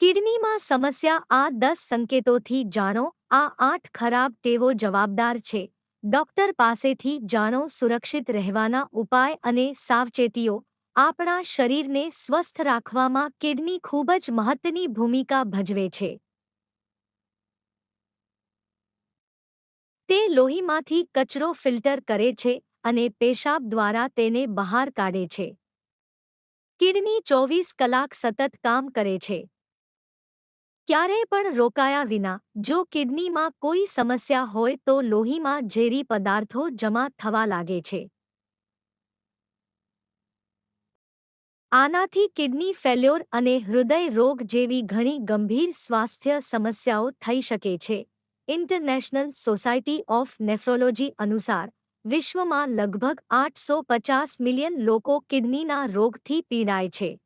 કિડનીમાં સમસ્યા આ દસ સંકેતોથી જાણો, આ આઠ ખરાબ ટેવો જવાબદાર છે. ડોક્ટર પાસેથી જાણો સુરક્ષિત રહેવાના ઉપાય અને સાવચેતીઓ. આપણા શરીરને સ્વસ્થ રાખવામાં કિડની ખૂબ જ મહત્વની ભૂમિકા ભજવે છે. તે લોહીમાંથી કચરો ફિલ્ટર કરે છે અને પેશાબ દ્વારા તેને બહાર કાઢે છે. કિડની ચોવીસ કલાક સતત કામ કરે છે. ક્યારેય પણ રોકાયા વિના, જો કિડનીમાં કોઈ સમસ્યા હોય તો લોહીમાં ઝેરી પદાર્થો જમા થવા લાગે છે. આનાથી કિડની ફેલ્યોર અને હૃદય રોગ જેવી ઘણી ગંભીર સ્વાસ્થ્ય સમસ્યાઓ થઈ શકે છે. ઇન્ટરનેશનલ સોસાયટી ઓફ નેફ્રોલોજી અનુસાર, વિશ્વમાં લગભગ આઠસો પચાસ મિલિયન લોકો કિડનીના રોગથી પીડાય છે.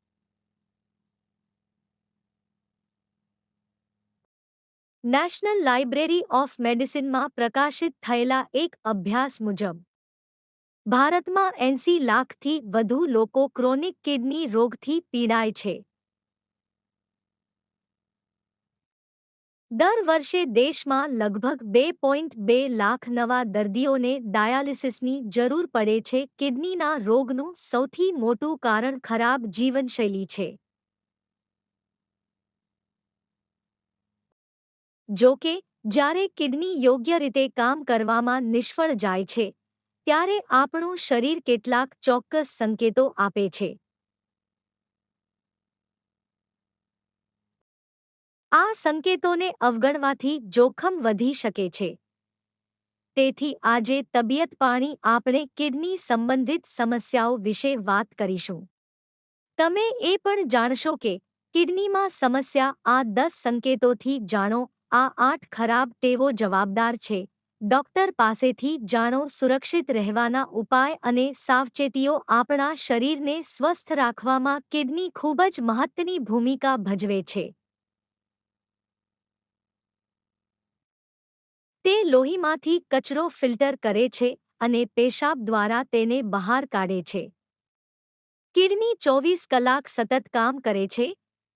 નેશનલ લાઇબ્રેરી ઓફ મેડિસિનમાં પ્રકાશિત થયેલા એક અભ્યાસ મુજબ, ભારતમાં એંસી લાખથી વધુ લોકો ક્રોનિક કિડની રોગથી પીડાય છે. દર વર્ષે દેશમાં લગભગ બે પોઈન્ટ બે લાખ નવા દર્દીઓને ડાયાલિસિસની જરૂર પડે છે. કિડનીના રોગનું સૌથી મોટું કારણ ખરાબ જીવનશૈલી છે. જો કે, જ્યારે કિડની યોગ્ય રીતે કામ કરવામાં નિષ્ફળ જાય છે, ત્યારે આપણું શરીર કેટલાક ચોક્કસ સંકેતો આપે છે. આ સંકેતોને અવગણવાથી જોખમ વધી શકે છે. તેથી આજે તબિયત પાણી આપણે કિડની સંબંધિત સમસ્યાઓ વિશે વાત કરીશું. તમે એ પણ જાણશો કે કિડનીમાં સમસ્યા આ દસ સંકેતોથી જાણો આ આઠ ખરાબ ટેવો જવાબદાર છે. ડોક્ટર પાસેથી જાણો સુરક્ષિત રહેવાના ઉપાય અને સાવચેતીઓ આપણા શરીરને સ્વસ્થ રાખવામાં કિડની ખૂબ જ મહત્વની ભૂમિકા ભજવે છે. તે લોહીમાંથી કચરો ફિલ્ટર કરે છે અને પેશાબ દ્વારા તેને બહાર કાઢે છે. કિડની ચોવીસ કલાક સતત કામ કરે છે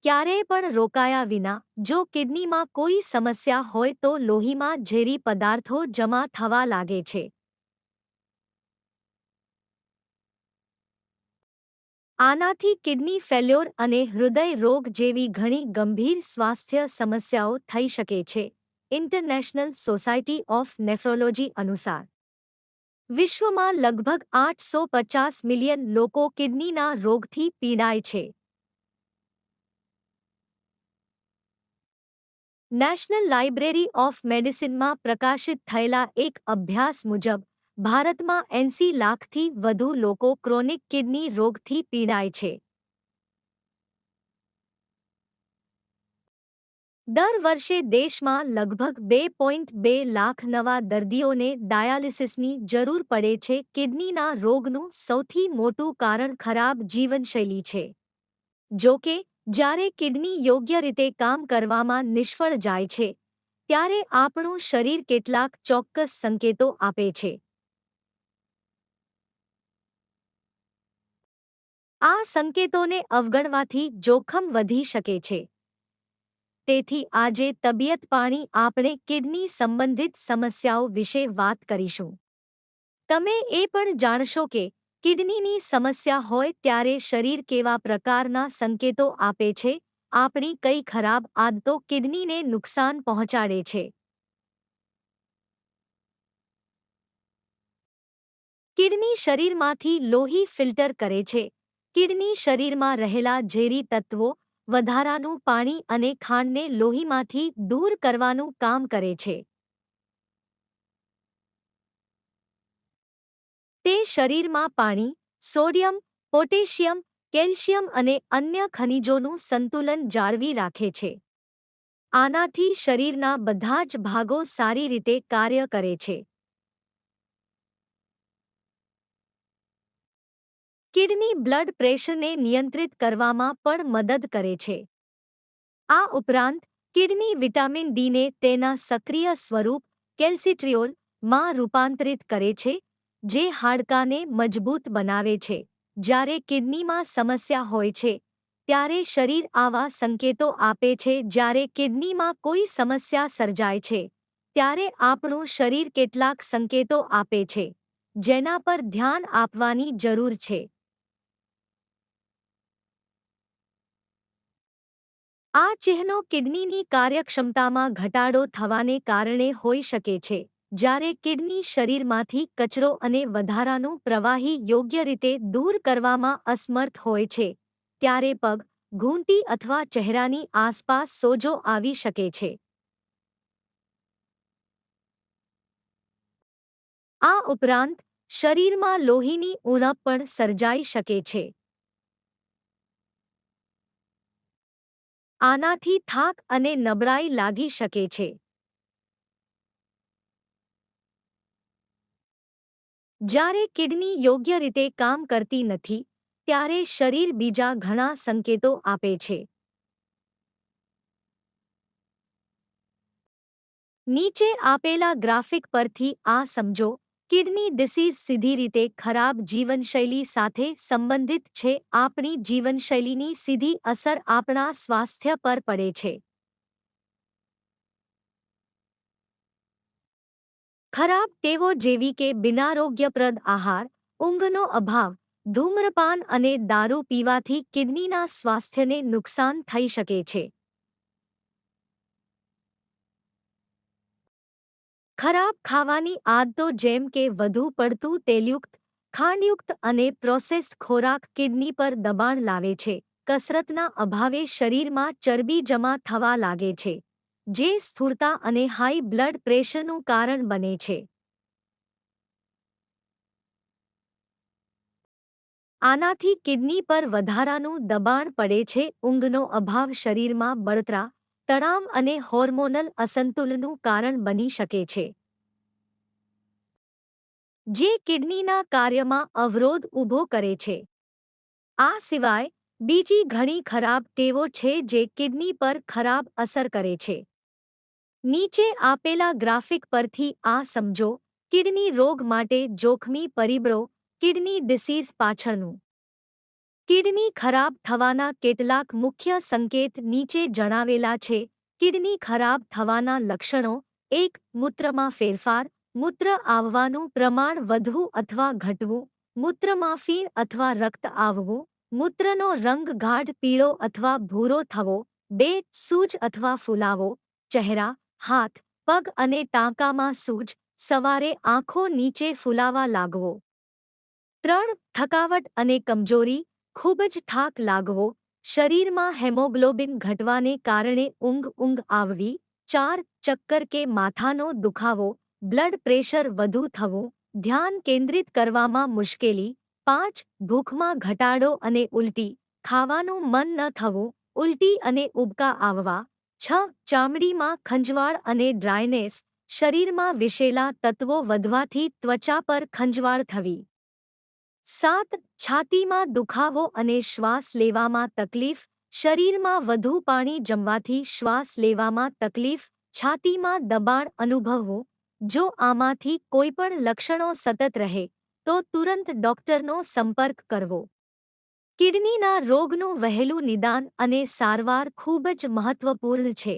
ક્યારેય પણ રોકાયા વિના, જો કિડનીમાં કોઈ સમસ્યા હોય તો લોહીમાં ઝેરી પદાર્થો જમા થવા લાગે છે. આનાથી કિડની ફેલ્યોર અને હૃદય રોગ જેવી ઘણી ગંભીર સ્વાસ્થ્ય સમસ્યાઓ થઈ શકે છે, ઇન્ટરનેશનલ સોસાયટી ઓફ નેફ્રોલોજી અનુસાર. વિશ્વમાં લગભગ આઠસો પચાસ મિલિયન લોકો કિડનીના રોગથી પીડાય છે. નેશનલ લાઇબ્રેરી ઓફ મેડિસિનમાં પ્રકાશિત થયેલા એક અભ્યાસ મુજબ, ભારતમાં એંસી લાખથી વધુ લોકો ક્રોનિક કિડની રોગથી પીડાય છે. દર વર્ષે દેશમાં લગભગ બે પોઈન્ટ બે લાખ નવા દર્દીઓને ડાયાલિસિસની જરૂર પડે છે. કિડનીના રોગનું સૌથી મોટું કારણ ખરાબ જીવનશૈલી છે. જો કે જ્યારે કિડની યોગ્ય રીતે કામ કરવામાં નિષ્ફળ જાય છે, ત્યારે આપણું શરીર કેટલાક ચોક્કસ સંકેતો આપે છે. આ સંકેતોને અવગણવાથી જોખમ વધી શકે છે. તેથી આજે તબિયત પાણી આપણે કિડની સંબંધિત સમસ્યાઓ વિશે વાત કરીશું. તમે એ પણ જાણશો કે કિડનીની સમસ્યા હોય ત્યારે શરીર કેવા પ્રકારના સંકેતો આપે છે? આપણી કઈ ખરાબ આદતો કિડનીને નુકસાન પહોંચાડે છે? કિડની શરીરમાંથી લોહી ફિલ્ટર કરે છે. કિડની શરીરમાં રહેલા ઝેરી તત્વો વધારાનું પાણી અને ખાંડને લોહીમાંથી દૂર કરવાનું કામ કરે છે. તે શરીરમાં પાણી, સોડિયમ, પોટેશિયમ, કેલ્શિયમ અને અન્ય ખનિજોનું સંતુલન જાળવી રાખે છે. આનાથી શરીરના બધા જ ભાગો સારી રીતે કાર્ય કરે છે. કિડની બ્લડ પ્રેશરને નિયંત્રિત કરવામાં પણ મદદ કરે છે. આ ઉપરાંત, કિડની વિટામિન ડીને તેના સક્રિય સ્વરૂપ કેલ્સિટ્રિયોલમાં રૂપાંતરિત કરે છે જે હાડકાને મજબૂત બનાવે છે. જ્યારે કિડનીમાં સમસ્યા હોય છે, ત્યારે શરીર આવા સંકેતો આપે છે જ્યારે કિડનીમાં કોઈ સમસ્યા સર્જાય છે, ત્યારે આપણું શરીર કેટલાક સંકેતો આપે છે, જેના પર ધ્યાન આપવાની જરૂર છે. આ ચિહ્નો કિડનીની કાર્યક્ષમતામાં ઘટાડો થવાને કારણે હોઈ શકે છે. જ્યારે કિડની શરીરમાંથી કચરો અને વધારાનું પ્રવાહી યોગ્ય રીતે દૂર કરવામાં અસમર્થ હોય છે, ત્યારે પગ, ઘૂંટી અથવા ચહેરાની આસપાસ સોજો આવી શકે છે. આ ઉપરાંત, શરીરમાં લોહીની ઉણપ પણ સર્જાઈ શકે છે. આનાથી થાક અને નબળાઈ લાગી શકે છે. જ્યારે કિડની યોગ્ય રીતે કામ કરતી નથી, ત્યારે શરીર બીજા ઘણા સંકેતો આપે છે. નીચે આપેલા ગ્રાફિક પરથી આ સમજો, કિડની ડિસીઝ સીધી રીતે ખરાબ જીવનશૈલી સાથે સંબંધિત છે, આપણી જીવનશૈલીની સીધી અસર આપણા સ્વાસ્થ્ય પર પડે છે. ખરાબ ટેવો જેવી કે બિનારોગ્યપ્રદ આહાર, ઊંઘનો અભાવ, ધૂમ્રપાન અને દારૂ પીવાથી કિડનીના સ્વાસ્થ્યને નુકસાન થઈ શકે છે. ખરાબ ખાવાની આદતો જેમ કે વધુ પડતું તેલયુક્ત, ખાંડયુક્ત અને પ્રોસેસ્ડ ખોરાક કિડની પર દબાણ લાવે છે. કસરતના અભાવે શરીરમાં ચરબી જમા થવા લાગે છે. જે સ્થૂળતા અને હાઈ બ્લડ પ્રેશરનું કારણ બને છે. આનાથી કિડની પર વધારાનું દબાણ પડે છે, ઊંઘનો અભાવ શરીરમાં બળતરા, તણાવ અને હોર્મોનલ અસંતુલનનું કારણ બની શકે છે. જે કિડનીના કાર્યમાં અવરોધ ઊભો કરે છે. આ સિવાય બીજી ઘણી ખરાબ ટેવો છે જે કિડની પર ખરાબ અસર કરે છે. નીચે આપેલા ગ્રાફિક પરથી આ સમજો, કિડની રોગ માટે જોખમી પરિબળો, કિડની ડિસીઝ પાછળનું. કિડની ખરાબ થવાના કેટલાક મુખ્ય સંકેત નીચે જણાવેલા છે. કિડની ખરાબ થવાના લક્ષણો, એક, મૂત્રમાં ફેરફાર, મૂત્ર આવવાનું પ્રમાણ વધવું અથવા ઘટવું મૂત્રમાં ફીણ અથવા રક્ત આવવું, મૂત્રનો રંગ ગાઢ પીળો અથવા ભૂરો થવો, બે સૂજ અથવા ફૂલાવો, ચહેરા હાથ, પગ અને ટાંકામાં સૂજ સવારે આંખો નીચે ફૂલાવા લાગવો. ત્રણ, થકાવટ અને કમજોરી, ખૂબ જ થાક લાગવો. શરીરમાં હેમોગ્લોબિન ઘટવાને કારણે ઊંઘ ઊંઘ આવવી. ચાર, ચક્કર કે માથાનો દુખાવો. બ્લડ પ્રેશર વધુ થવું. ધ્યાન કેન્દ્રિત કરવામાં મુશ્કેલી. પાંચ, ભૂખમાં ઘટાડો અને ઉલટી. ખાવાનું મન ન થવું. ઉલટી અને ઉબકા આવવા. છ, ચામડીમાં ખંજવાળ અને ડ્રાયનેસ, શરીરમાં વિશેલા તત્વો વધવાથી ત્વચા પર ખંજવાળ થવી. સાત, છાતીમાં દુખાવો અને શ્વાસ લેવામાં તકલીફ, શરીરમાં વધુ પાણી જમવાથી શ્વાસ લેવામાં તકલીફ, છાતીમાં દબાણ અનુભવવું. જો આમાંથી કોઈપણ લક્ષણો સતત રહે, તો તુરંત ડોક્ટરનો સંપર્ક કરવો. કિડનીના રોગનું વહેલું નિદાન અને સારવાર ખૂબ જ મહત્વપૂર્ણ છે.